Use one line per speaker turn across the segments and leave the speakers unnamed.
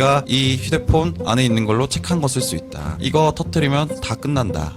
내가 이 휴대폰 안에 있는 걸로 책한 거 쓸 수 있다. 이거 터트리면 다 끝난다.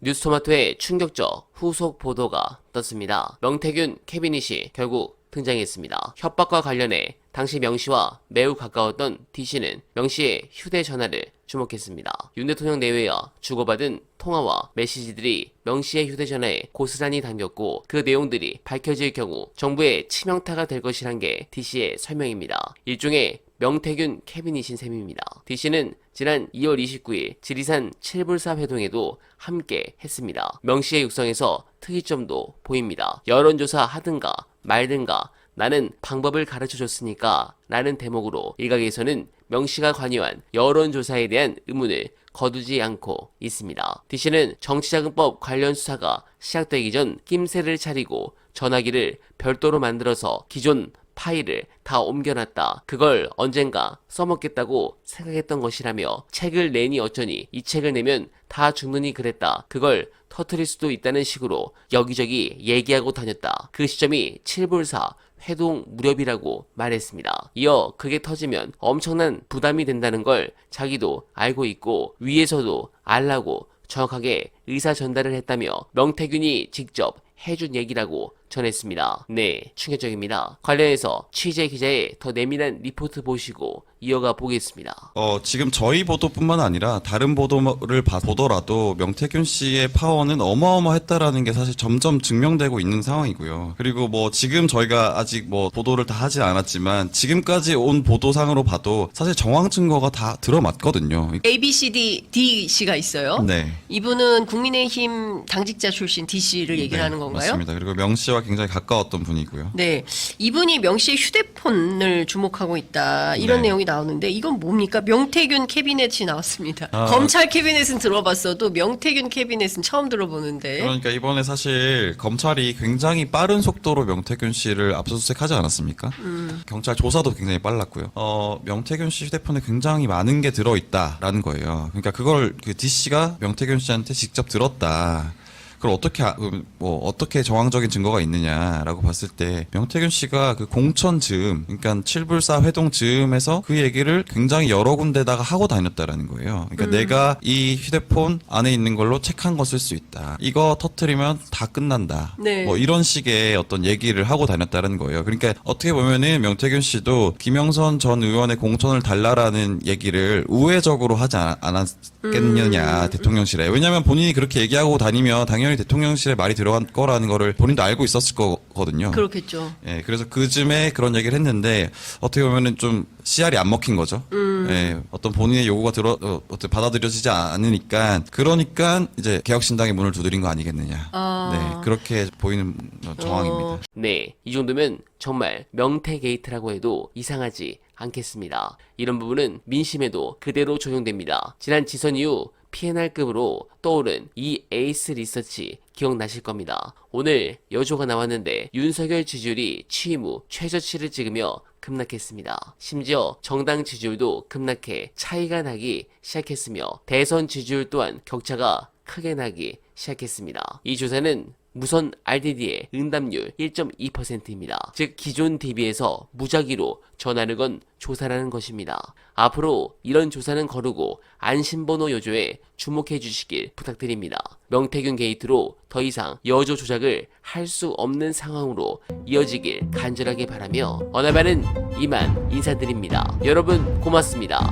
뉴스토마토의 충격적 후속 보도가 떴습니다. 명태균 캐비닛이 결국 등장했습니다. 협박과 관련해 당시 명씨와 매우 가까웠던 D씨는 명씨의 휴대전화를 주목했습니다. 윤 대통령 내외와 주고받은 통화와 메시지들이 명씨의 휴대전화에 고스란히 담겼고 그 내용들이 밝혀질 경우 정부의 치명타가 될 것이란 게 D씨의 설명입니다. 일종의 명태균 캐비닛인 셈입니다. D씨는 지난 2월 29일 지리산 칠불사 회동에도 함께 했습니다. 명씨의 육성에서 특이점도 보입니다. 여론조사 하든가 말든가 나는 방법을 가르쳐 줬으니까 라는 대목으로 일각에서는 명씨가 관여한 여론조사에 대한 의문을 거두지 않고 있습니다. D씨는 정치자금법 관련 수사가 시작되기 전 낌새를 차리고 전화기를 별도로 만들어서 기존 파일을 다 옮겨놨다. 그걸 언젠가 써먹겠다고 생각했던 것이라며 책을 내니 어쩌니 이 책을 내면 다 죽느니 그랬다. 그걸 터트릴 수도 있다는 식으로 여기저기 얘기하고 다녔다. 그 시점이 7불사 회동 무렵이라고 말했습니다. 이어 그게 터지면 엄청난 부담이 된다는 걸 자기도 알고 있고 위에서도 알라고 정확하게 의사 전달을 했다며 명태균이 직접 해준 얘기라고 전했습니다. 네, 충격적입니다. 관련해서 취재 기자의 더 내밀한 리포트 보시고 이어가 보겠습니다.
어, 지금 저희 보도뿐만 아니라 다른 보도를 봐- 보더라도 명태균 씨의 파워는 어마어마했다라는 게 사실 점점 증명되고 있는 상황이고요. 그리고 뭐 지금 저희가 아직 뭐 보도를 다 하진 않았지만 지금까지 온 보도상으로 봐도 사실 정황 증거가 다 들어맞거든요.
A, B, C, D, D 씨가 있어요.
네.
이분은 국민의힘 당직자 출신 D 씨를 얘기를
네,
하는 건가요?
맞습니다. 그리고 명 씨와 굉장히 가까웠던 분이고요.
네, 이분이 명 씨의 휴대폰을 주목하고 있다 이런
네.
내용이 나오는데 이건 뭡니까? 명태균 캐비넷이 나왔습니다.
아.
검찰 캐비넷은 들어봤어도 명태균 캐비넷은 처음 들어보는데.
그러니까 이번에 사실 검찰이 굉장히 빠른 속도로 명태균 씨를 압수수색하지 않았습니까? 경찰 조사도 굉장히 빨랐고요. 어, 명태균 씨 휴대폰에 굉장히 많은 게 들어 있다라는 거예요. 그러니까 그걸 그 D 씨가 명태균 씨한테 직접 들었다. 그걸 어떻게 아- 음, 뭐 어떻게 정황적인 증거가 있느냐라고 봤을 때 명태균 씨가 그 공천 즈음 그러니까 칠불사 회동 즈음에서 그 얘기를 굉장히 여러 군데다가 하고 다녔다라는 거예요. 그러니까 내가 이 휴대폰 안에 있는 걸로 책한거쓸수 있다. 이거 터트리면 다 끝난다.
네.
뭐 이런 식의 어떤 얘기를 하고 다녔다는 거예요. 그러니까 어떻게 보면은 명태균 씨도 김영선 전 의원의 공천을 달라라는 얘기를 우회적으로 하지 않- 않았겠느냐 대통령실에. 왜냐하면 본인이 그렇게 얘기하고 다니면 당연히 대통령실에 말이 들어간 거라는 거를 본인도 알고 있었을 거거든요.
그렇겠죠.
예, 그래서 그쯤에 그런 얘기를 했는데 어떻게 보면은 좀 씨알이 안 먹힌 거죠. 예, 어떤 본인의 요구가 들어 어, 어떻게 받아들여지지 않으니까 그러니까 이제 개혁신당의 문을 두드린 거 아니겠느냐.
아.
네, 그렇게 보이는 정황입니다.
어.
네, 이 정도면 정말 명태 게이트라고 해도 이상하지 않겠습니다. 이런 부분은 민심에도 그대로 적용됩니다. 지난 지선 이후 PNR급으로 떠오른 이 에이스 리서치 기억나실 겁니다. 오늘 여조가 나왔는데 윤석열 지지율이 취임 후 최저치를 찍으며 급락했습니다. 심지어 정당 지지율도 급락해 차이가 나기 시작했으며 대선 지지율 또한 격차가 크게 나기 시작했습니다. 이 조사는 무선 RDD의 응답률 1.2%입니다. 즉 기존 대비해서 무작위로 전화를 건 조사라는 것입니다. 앞으로 이런 조사는 거르고 안심번호 여조에 주목해 주시길 부탁드립니다. 명태균 게이트로 더 이상 여조 조작을 할 수 없는 상황으로 이어지길 간절하게 바라며 어나바는 이만 인사드립니다. 여러분 고맙습니다.